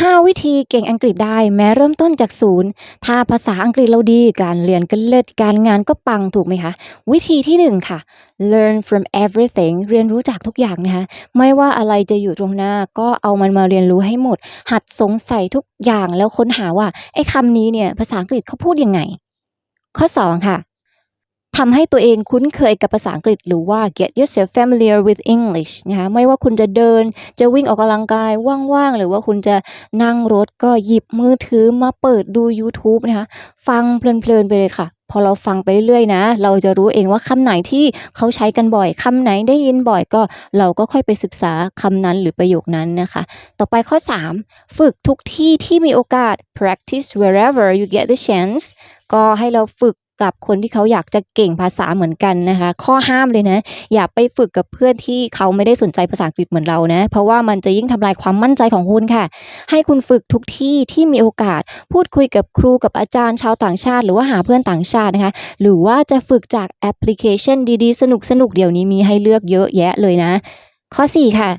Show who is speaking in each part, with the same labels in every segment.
Speaker 1: 5 วิธีเก่งอังกฤษได้แม้เริ่มต้นจากศูนย์ถ้าภาษาอังกฤษเราดีการเรียนก็เลิศการงานก็ปังถูกไหมคะ วิธีที่ 1 ค่ะ learn from everything เรียนรู้จากทุกอย่างนะคะไม่ว่าอะไรจะอยู่ตรงหน้าก็เอามันมาเรียนรู้ให้หมด หัดสงสัยทุกอย่างแล้วค้นหาว่าไอ้คำนี้เนี่ยภาษาอังกฤษเขาพูดยังไง ข้อ 2 ค่ะ ทำให้ตัวเองคุ้นเคยกับภาษาอังกฤษหรือว่า get yourself familiar with English นะคะไม่ว่าคุณจะเดิน จะวิ่งออกกำลังกายว่างๆ หรือว่าคุณจะนั่งรถก็หยิบมือถือมาเปิดดู YouTube นะคะฟังเพลินๆไปเลยค่ะ พอเราฟังไปเรื่อยๆนะ เราจะรู้เองว่าคำไหนที่เขาใช้กันบ่อยคำไหนได้ยินบ่อยก็เราก็ค่อยไปศึกษาคำนั้นหรือประโยคนั้นนะคะ ต่อไปข้อ 3 ฝึกทุกที่ที่มีโอกาส practice wherever you get the chance ก็ให้เราฝึก กับคนที่เขาอยากจะเก่งภาษาเหมือนกันนะคะ ข้อห้ามเลยนะ อย่าไปฝึกกับเพื่อนที่เขาไม่ได้สนใจภาษาอังกฤษเหมือนเรานะ เพราะว่ามันจะยิ่งทำลายความมั่นใจของคุณค่ะ ให้คุณฝึกทุกที่ที่มีโอกาส พูดคุยกับครูกับอาจารย์ชาวต่างชาติ หรือว่าหาเพื่อนต่างชาตินะคะ หรือว่าจะฝึกจากแอปพลิเคชันดีๆ สนุกๆเดี๋ยวนี้มีให้เลือกเยอะแยะเลยนะ ข้อ 4 ค่ะ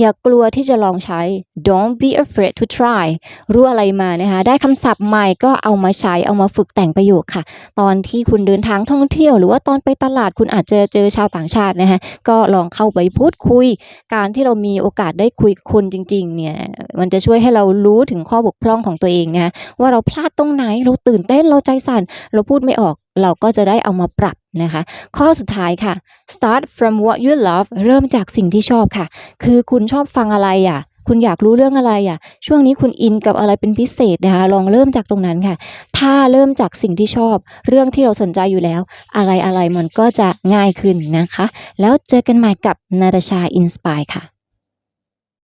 Speaker 1: อย่ากลัวที่จะลองใช้ don't be afraid to try รู้อะไรมานะคะ ได้คำศัพท์ใหม่ก็เอามาใช้ เอามาฝึกแต่งประโยคค่ะ ตอนที่คุณเดินทางท่องเที่ยว หรือว่าตอนไปตลาดคุณอาจจะเจอชาวต่างชาตินะคะ ก็ลองเข้าไปพูดคุย การที่เรามีโอกาสได้คุยกับคนจริง ๆ เนี่ย มันจะช่วยให้เรารู้ถึงข้อบกพร่องของตัวเองนะะว่าเราพลาดตรงไหน เราตื่นเต้น เราใจสั่น เราพูดไม่ออก เราก็จะได้เอามาปรับ นะคะ ข้อสุดท้ายค่ะ start from what you love เริ่มจากสิ่งที่ชอบค่ะ คือคุณชอบฟังอะไรอะคุณอยากรู้เรื่องอะไรอะ ช่วงนี้คุณอินกับอะไรเป็นพิเศษนะคะ ลองเริ่มจากตรงนั้นค่ะ ถ้าเริ่มจากสิ่งที่ชอบ เรื่องที่เราสนใจอยู่แล้ว อะไรอะไรมันก็จะง่ายขึ้นนะคะ แล้วเจอกันใหม่กับนาตาชาอินสปายค่ะ